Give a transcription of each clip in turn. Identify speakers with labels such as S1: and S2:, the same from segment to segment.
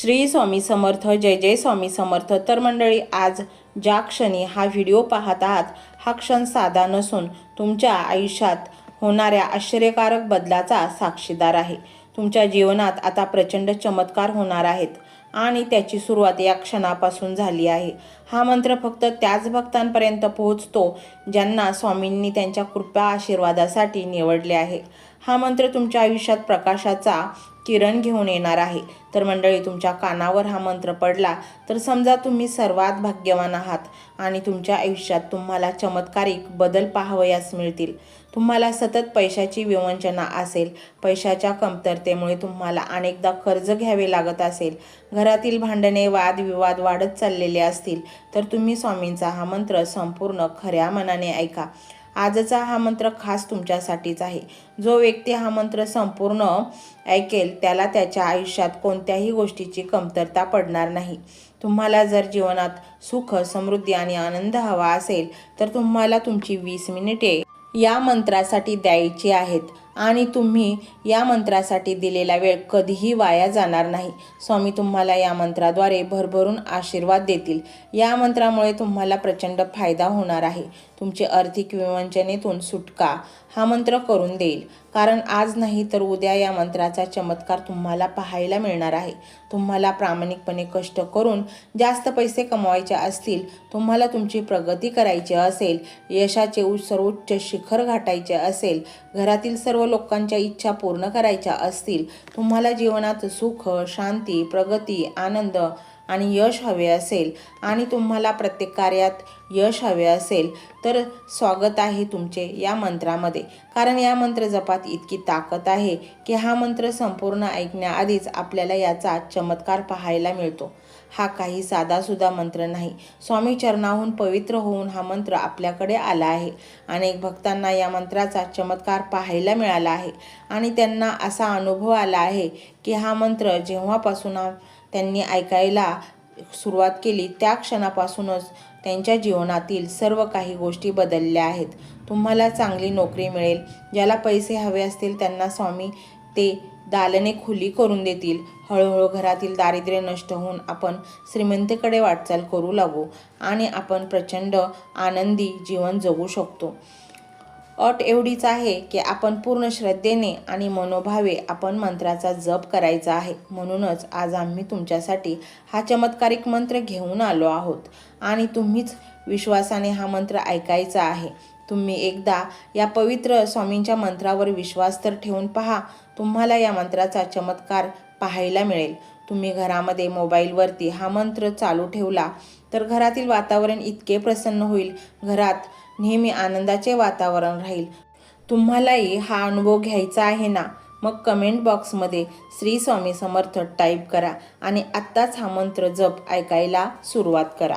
S1: श्री स्वामी समर्थ जय जय स्वामी समर्थ. तर मंडळी आज ज्या क्षणी हा व्हिडिओ पाहत आहात हा क्षण साधा नसून तुमच्या आयुष्यात होणाऱ्या आश्चर्यकारक बदलाचा साक्षीदार आहे. तुमच्या जीवनात आता प्रचंड चमत्कार होणार आहेत आणि त्याची सुरुवात या क्षणापासून झाली आहे. हा मंत्र फक्त त्याच भक्तांपर्यंत पोहोचतो ज्यांना स्वामींनी त्यांच्या कृपा आशीर्वादासाठी निवडले आहे. हा मंत्र तुमच्या आयुष्यात प्रकाशाचा किरण घेऊन येणार आहे. तर मंडळी तुमच्या कानावर हा मंत्र पडला तर समजा तुम्ही सर्वात भाग्यवान आहात आणि तुमच्या आयुष्यात तुम्हाला चमत्कारिक बदल पाहावयास मिळतील. तुम्हाला सतत पैशाची विवंचना असेल पैशाच्या कमतरतेमुळे तुम्हाला अनेकदा कर्ज घ्यावे लागत असेल घरातील भांडणे वादविवाद वाढत चाललेले असतील तर तुम्ही स्वामींचा हा मंत्र संपूर्ण खऱ्या मनाने ऐका. आजचा हा मंत्र खास तुमच्यासाठीच आहे. जो व्यक्ती हा मंत्र संपूर्ण ऐकेल त्याला त्याच्या आयुष्यात कोणत्याही गोष्टीची कमतरता पडणार नाही. तुम्हाला जर जीवनात सुख समृद्धी आणि आनंद हवा असेल तर तुम्हाला तुमची वीस मिनिटे या मंत्रासाठी द्यायची आहेत आणि तुम्ही या मंत्रासाठी दिलेला वेळ कधीही वाया जाणार नाही. स्वामी तुम्हाला या मंत्राद्वारे भरभरून आशीर्वाद देतील. या मंत्रामुळे तुम्हाला प्रचंड फायदा होणार आहे. तुमची आर्थिक विवंचनेतून सुटका. हा मंत्र करून देईल. कारण आज नाही तर उद्या या मंत्राचा चमत्कार तुम्हाला पाहायला मिळणार आहे. तुम्हाला प्रामाणिकपणे कष्ट करून जास्त पैसे कमवायचे असतील तुम्हाला तुमची प्रगती करायची असेल यशाचे सर्वोच्च शिखर गाठायचे असेल घरातील सर्व लोकांच्या इच्छा पूर्ण करायच्या असतील तुम्हाला जीवनात सुख शांती प्रगती आनंद आणि यश हवे असेल आणि तुम्हाला प्रत्येक कार्यात यश हवे असेल तर स्वागत आहे तुमचे या मंत्रामध्ये. कारण या मंत्र जपात इतकी ताकद आहे की हा मंत्र संपूर्ण ऐकण्याआधीच आपल्याला याचा चमत्कार पाहायला मिळतो. हा काही साधासुद्धा मंत्र नाही. स्वामी चरणाहून पवित्र होऊन हा मंत्र आपल्याकडे आला आहे. अनेक भक्तांना या मंत्राचा चमत्कार पाहायला मिळाला आहे. आणि त्यांना असा अनुभव आला आहे की हा मंत्र जेव्हापासून हा- त्यांनी ऐकायला सुरुवात केली. त्या क्षणापासूनच त्यांच्या जीवनातील सर्व काही गोष्टी बदलल्या आहेत. तुम्हाला चांगली नोकरी मिळेल. ज्याला पैसे हवे असतील त्यांना स्वामी ते दालने खुली करून देतील. हळूहळू घरातील दारिद्र्य नष्ट होऊन आपण श्रीमंतीकडे वाटचाल करू लागू आणि आपण प्रचंड आनंदी जीवन जगू शकतो. अट एवढीच आहे की आपण पूर्ण श्रद्धेने आणि मनोभावे आपण मंत्राचा जप करायचा आहे. म्हणूनच आज आम्ही तुमच्यासाठी हा चमत्कारिक मंत्र घेऊन आलो आहोत. आणि तुम्हीच विश्वासाने हा मंत्र ऐकायचा आहे. तुम्ही एकदा या पवित्र स्वामींच्या मंत्रावर विश्वास तर ठेवून पहा. तुम्हाला या मंत्राचा चमत्कार पाहायला मिळेल. तुम्ही घरामध्ये मोबाईलवरती हा मंत्र चालू ठेवला. तर घरातील वातावरण इतके प्रसन्न होईल. घरात नेहमी आनंदाचे वातावरण राहील. तुम्हालाही हा अनुभव घ्यायचा आहे ना? मग कमेंट बॉक्समध्ये श्री स्वामी समर्थ टाईप करा आणि आत्ताच हा मंत्र जप ऐकायला सुरुवात करा.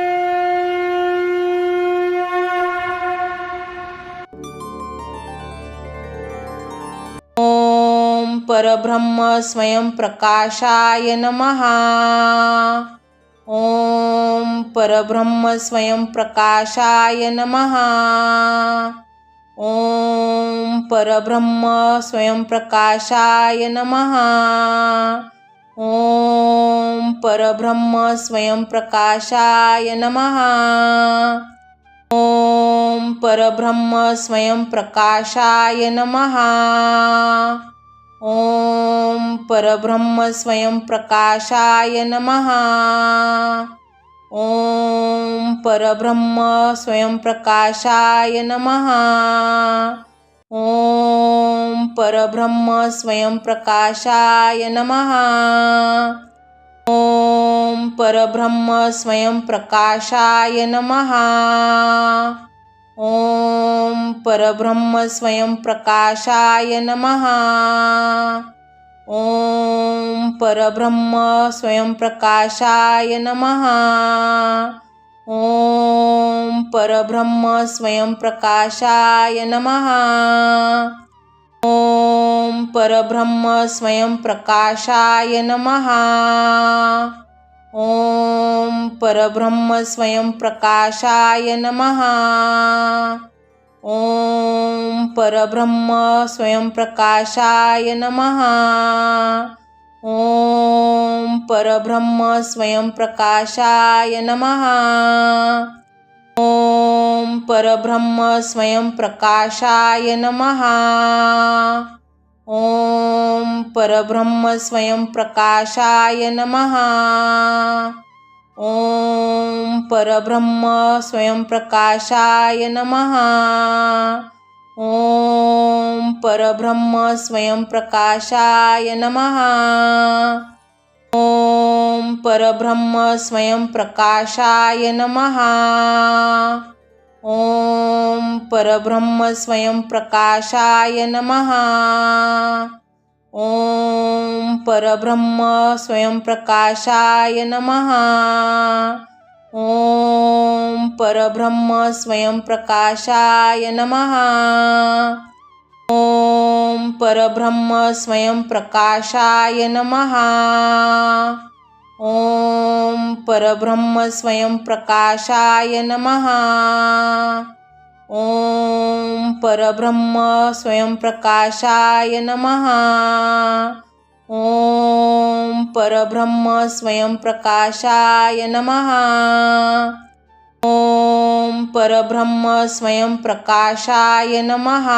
S1: परब्रह्म स्वयंप्रकाशाय नमः। ॐ परब्रह्म स्वयंप्रकाशाय नमः। ॐ परब्रह्म स्वयंप्रकाशाय नमः। ॐ परब्रह्म स्वयंप्रकाशाय नमः। ॐ परब्रह्म स्वयंप्रकाशाय नमः। ॐ परब्रह्म स्वयंप्रकाशाय नमः। ॐ परब्रह्म स्वयंप्रकाशाय नमः। ॐ परब्रह्म स्वयंप्रकाशाय नमः। ॐ परब्रह्म स्वयंप्रकाशाय नमः। ॐ परब्रह्मस्वयंप्रकाशाय नमः। ॐ परब्रह्मस्वयंप्रकाशाय नमः। ॐ परब्रह्मस्वयंप्रकाशाय नमः। ॐ परब्रह्मस्वयंप्रकाशाय नमः। ॐ परब्रह्म स्वयंप्रकाशाय नमः। ॐ परब्रह्म स्वयंप्रकाशाय नमः। ॐ परब्रह्म स्वयंप्रकाशाय नमः। ॐ परब्रह्म स्वयंप्रकाशाय नमः। ॐ परब्रह्म स्वयंप्रकाशाय नमः। ॐ परब्रह्म स्वयंप्रकाशाय नमः। ॐ परब्रह्म स्वयंप्रकाशाय नमः। ॐ परब्रह्म स्वयंप्रकाशाय नमः। ॐ परब्रह्म स्वयंप्रकाशाय नमः। ॐ परब्रह्म स्वयंप्रकाशाय नमः। ॐ परब्रह्म स्वयंप्रकाशाय नमः। ॐ परब्रह्म स्वयंप्रकाशाय नमः। ॐ परब्रह्म स्वयंप्रकाशाय नमः। ॐ परब्रह्म स्वयंप्रकाशाय नमः। ॐ परब्रह्म स्वयंप्रकाशाय नमः। ॐ परब्रह्म स्वयंप्रकाशाय नमः।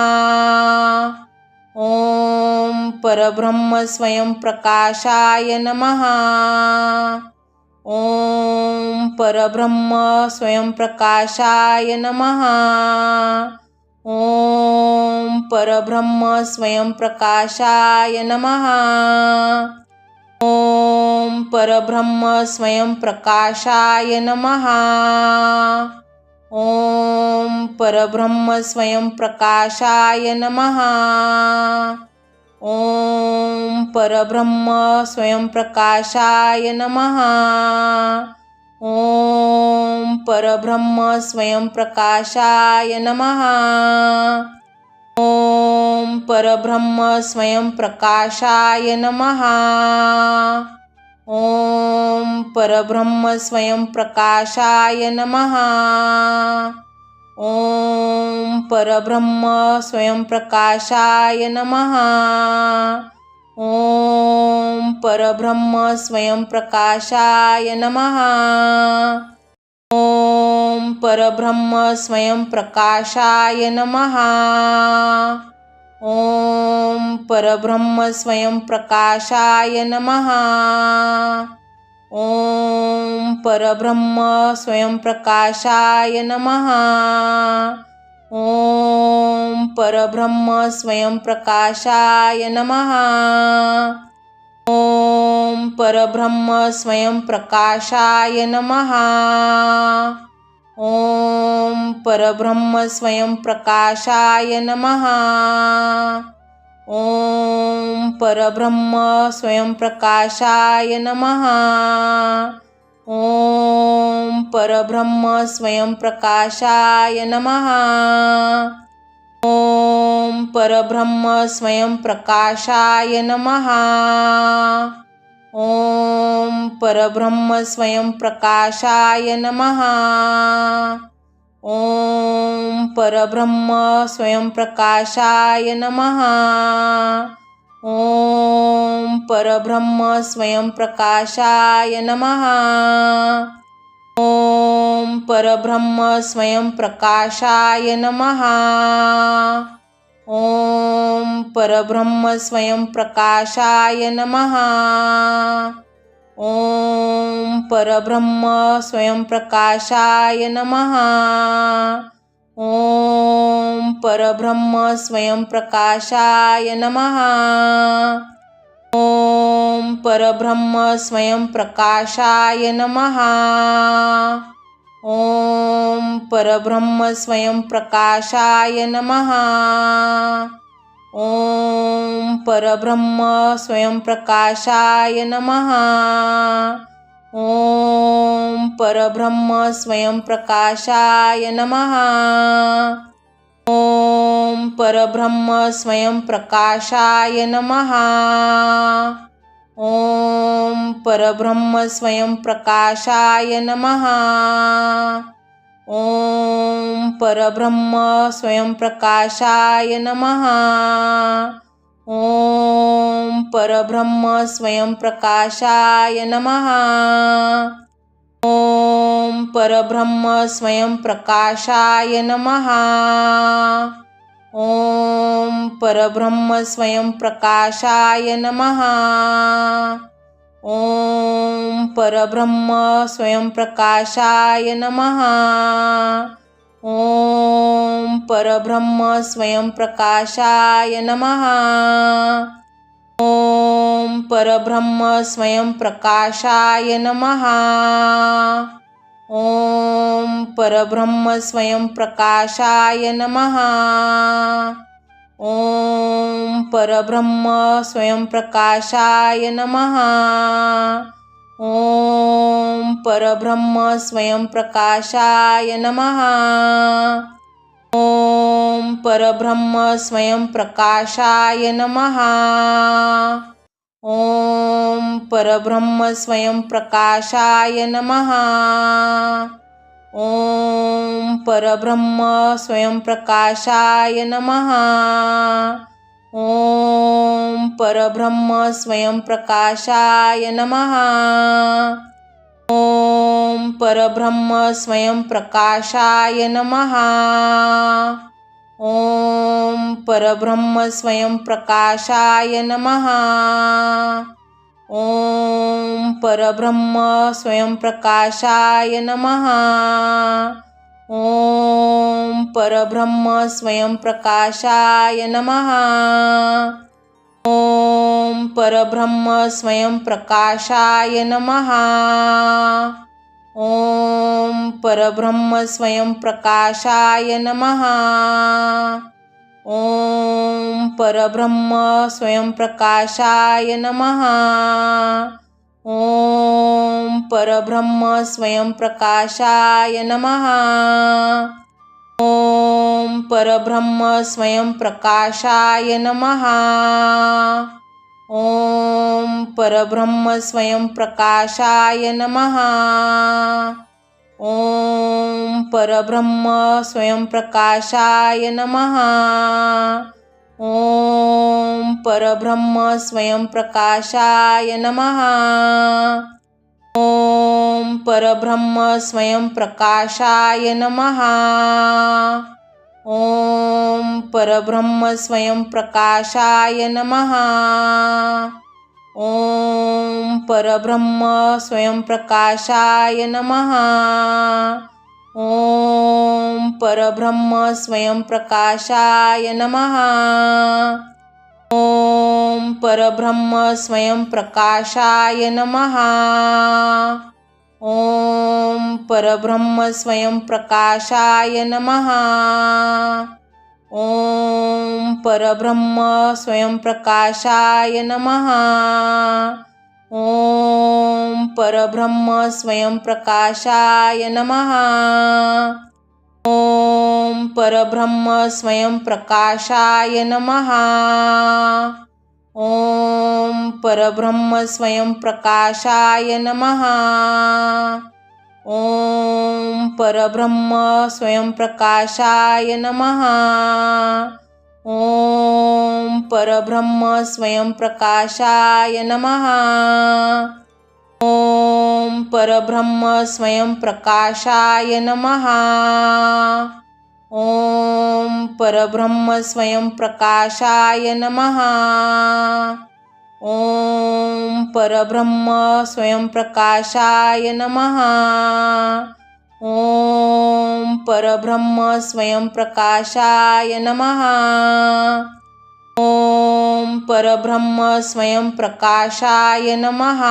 S1: ॐ परब्रह्म स्वयंप्रकाशाय नमः। ॐ परब्रह्म स्वयंप्रकाशाय नमः। ॐ परब्रह्म स्वयंप्रकाशाय नमः। ॐ परब्रह्म स्वयंप्रकाशाय नमः। ॐ परब्रह्म स्वयंप्रकाशाय नमः। ॐ परब्रह्म स्वयंप्रकाशाय नमः। ॐ परब्रह्म स्वयंप्रकाशाय नमः। ॐ परब्रह्म स्वयंप्रकाशाय नमः। ॐ परब्रह्मस्वयंप्रकाशाय नमः। ॐ परब्रह्म परब्रह्मस्वयंप्रकाशाय नमः। ॐ परब्रह्मस्वयंप्रकाशाय नमः। ॐ परब्रह्मस्वयंप्रकाशाय नमः। ॐ परब्रह्म स्वयंप्रकाशाय नमः। ॐ परब्रह्म स्वयंप्रकाशाय नमः। ॐ परब्रह्म स्वयंप्रकाशाय नमः। ॐ परब्रह्म स्वयंप्रकाशाय नमः। ॐ परब्रह्म स्वयंप्रकाशाय नमः। ॐ परब्रह्म स्वयंप्रकाशाय नमः। ॐ परब्रह्म स्वयंप्रकाशाय नमः। ॐ परब्रह्म स्वयंप्रकाशाय नमः। ॐ परब्रह्म स्वयंप्रकाशाय नमः। ॐ परब्रह्म स्वयंप्रकाशाय नमः। ॐ परब्रह्म स्वयंप्रकाशाय नमः। ॐ परब्रह्म स्वयंप्रकाशाय नमः। ॐ परब्रह्मस्वयंप्रकाशाय नमः। ॐ परब्रह्मस्वयंप्रकाशाय नमः। ॐ परब्रह्मस्वयंप्रकाशाय नमः। ॐ परब्रह्मस्वयंप्रकाशाय नमः। ॐ परब्रह्म स्वयंप्रकाशाय नमः। ॐ परब्रह्म स्वयंप्रकाशाय नमः। ॐ परब्रह्म स्वयंप्रकाशाय नमः। ॐ परब्रह्म स्वयंप्रकाशाय नमः। ॐ परब्रह्म स्वयंप्रकाशाय नमः। ॐ परब्रह्म स्वयंप्रकाशाय नमः। ॐ परब्रह्म स्वयंप्रकाशाय नमः। ॐ परब्रह्म स्वयंप्रकाशाय नमः। ॐ परब्रह्म स्वयंप्रकाशाय नमः। ॐ परब्रह्म स्वयंप्रकाशाय नमः। ॐ परब्रह्म स्वयंप्रकाशाय नमः। ॐ परब्रह्म स्वयंप्रकाशाय नमः। ॐ परब्रह्म स्वयंप्रकाशाय नमः। ॐ परब्रह्म स्वयंप्रकाशाय नमः। ॐ परब्रह्म स्वयंप्रकाशाय नमः। ॐ परब्रह्म स्वयंप्रकाशाय नमः। ॐ परब्रह्म स्वयंप्रकाशाय नमः। ॐ परब्रह्म स्वयंप्रकाशाय नमः। ॐ परब्रह्म स्वयंप्रकाशाय नमः। ॐ परब्रह्म स्वयंप्रकाशाय नमः। ॐ परब्रह्मस्वयंप्रकाशाय नमः। ॐ परब्रह्मस्वयंप्रकाशाय नमः। ॐ परब्रह्मस्वयंप्रकाशाय नमः। ॐ परब्रह्मस्वयंप्रकाशाय नमः। ॐ परब्रह्म स्वयंप्रकाशाय नमः। ॐ परब्रह्म स्वयंप्रकाशाय नमः। ॐ परब्रह्म स्वयंप्रकाशाय नमः। ॐ परब्रह्म स्वयंप्रकाशाय नमः। ॐ परब्रह्म स्वयंप्रकाशाय नमः। ॐ परब्रह्म स्वयंप्रकाशाय नमः। ॐ परब्रह्म स्वयंप्रकाशाय नमः। ॐ परब्रह्म स्वयंप्रकाशाय नमः। ॐ परब्रह्म स्वयंप्रकाशाय नमः। ॐ परब्रह्म स्वयंप्रकाशाय नमः। ॐ परब्रह्म स्वयंप्रकाशाय नमः। ॐ परब्रह्म स्वयंप्रकाशाय नमः। ॐ परब्रह्म स्वयंप्रकाशाय नमः। ॐ परब्रह्म स्वयंप्रकाशाय नमः। ॐ परब्रह्म स्वयंप्रकाशाय नमः। ॐ परब्रह्म स्वयंप्रकाशाय नमः। ॐ परब्रह्म स्वयंप्रकाशाय नमः। ॐ परब्रह्म स्वयंप्रकाशाय नमः। ॐ परब्रह्म स्वयंप्रकाशाय नमः। ॐ परब्रह्म स्वयंप्रकाशाय नमः। ओम परब्रह्म स्वयं प्रकाशाय नमः। ओम परब्रह्म स्वयं प्रकाशाय नमः। ओम परब्रह्म स्वयं प्रकाशाय नमः। ओम परब्रह्म स्वयं प्रकाशाय नमः।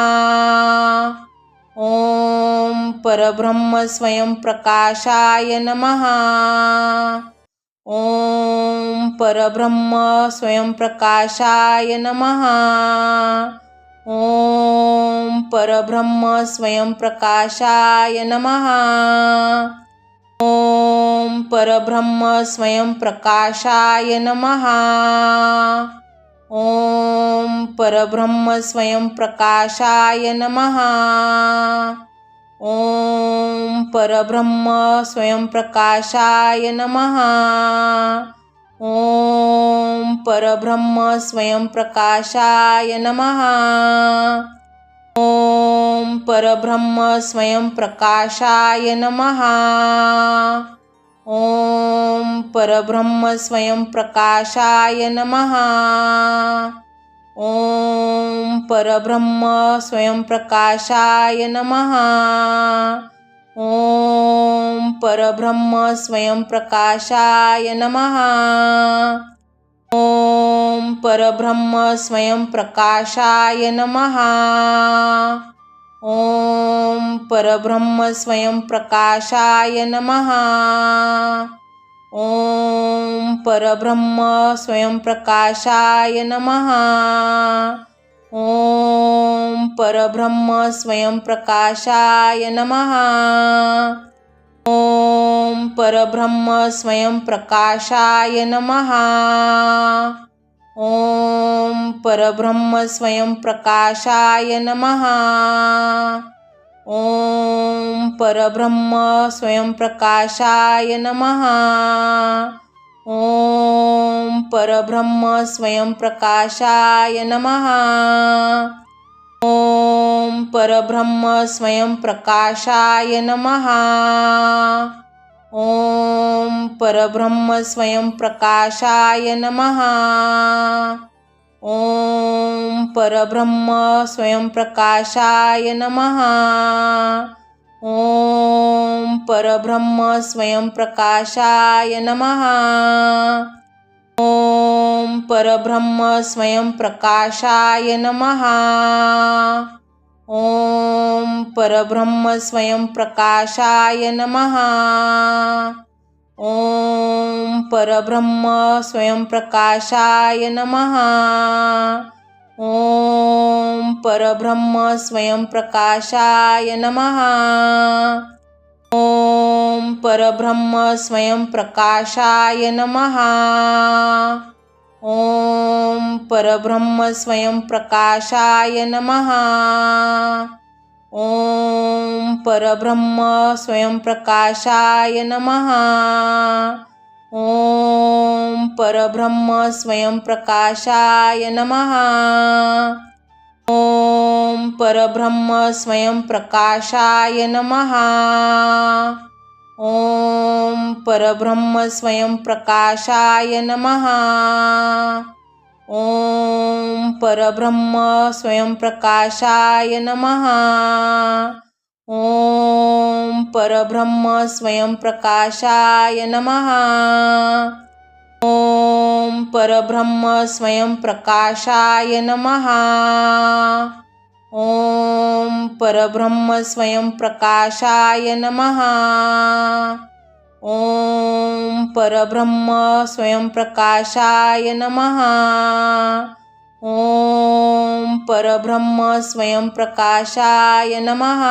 S1: ॐ परब्रह्म स्वयं प्रकाशाय नमः। ॐ परब्रह्म स्वयं प्रकाशाय नमः। ओम परब्रह्म स्वयं प्रकाशाय नमः। ॐ परब्रह्म स्वयं प्रकाशाय नमः। ॐ परब्रह्म स्वयंप्रकाशाय नमः। ॐ परब्रह्म स्वयंप्रकाशाय नमः। ॐ परब्रह्म स्वयंप्रकाशाय नमः। ॐ परब्रह्म स्वयंप्रकाशाय नमः। ॐ परब्रह्म स्वयं प्रकाशाय नमः। ॐ परब्रह्म स्वयं प्रकाशाय नमः। ओम परब्रह्म स्वयं प्रकाशाय नमः। ॐ परब्रह्म स्वयं प्रकाशाय नमः। ॐ परब्रह्म स्वयंप्रकाशाय नमः। ॐ परब्रह्म स्वयंप्रकाशाय नमः। ॐ परब्रह्म स्वयंप्रकाशाय नमः। ॐ परब्रह्म स्वयंप्रकाशाय नमः। ॐ परब्रह्म स्वयंप्रकाशाय नमः। ॐ परब्रह्म स्वयंप्रकाशाय नमः। ॐ परब्रह्म स्वयंप्रकाशाय नमः। ॐ परब्रह्म स्वयंप्रकाशाय नमः। ॐ परब्रह्म स्वयंप्रकाशाय नमः। ॐ परब्रह्म स्वयंप्रकाशाय नमः। ॐ परब्रह्म स्वयंप्रकाशाय नमः। ॐ परब्रह्म स्वयंप्रकाशाय नमः। ॐ परब्रह्म स्वयंप्रकाशाय नमः। ॐ परब्रह्म स्वयंप्रकाशाय नमः। ॐ परब्रह्म स्वयंप्रकाशाय नमः। ॐ परब्रह्म स्वयंप्रकाशाय नमः। ॐ परब्रह्म स्वयंप्रकाशाय नमः। ॐ परब्रह्म स्वयंप्रकाशाय नमः। ॐ परब्रह्म स्वयंप्रकाशाय नमः। ॐ परब्रह्म स्वयंप्रकाशाय नमः। ॐ परब्रह्म स्वयंप्रकाशाय नमः। ॐ परब्रह्म स्वयंप्रकाशाय नमः। ॐ परब्रह्म स्वयंप्रकाशाय नमः। ॐ परब्रह्म स्वयंप्रकाशाय नमः। ॐ परब्रह्म स्वयंप्रकाशाय नमः। ॐ परब्रह्म स्वयंप्रकाशाय नमः। ॐ परब्रह्म स्वयंप्रकाशाय नमः।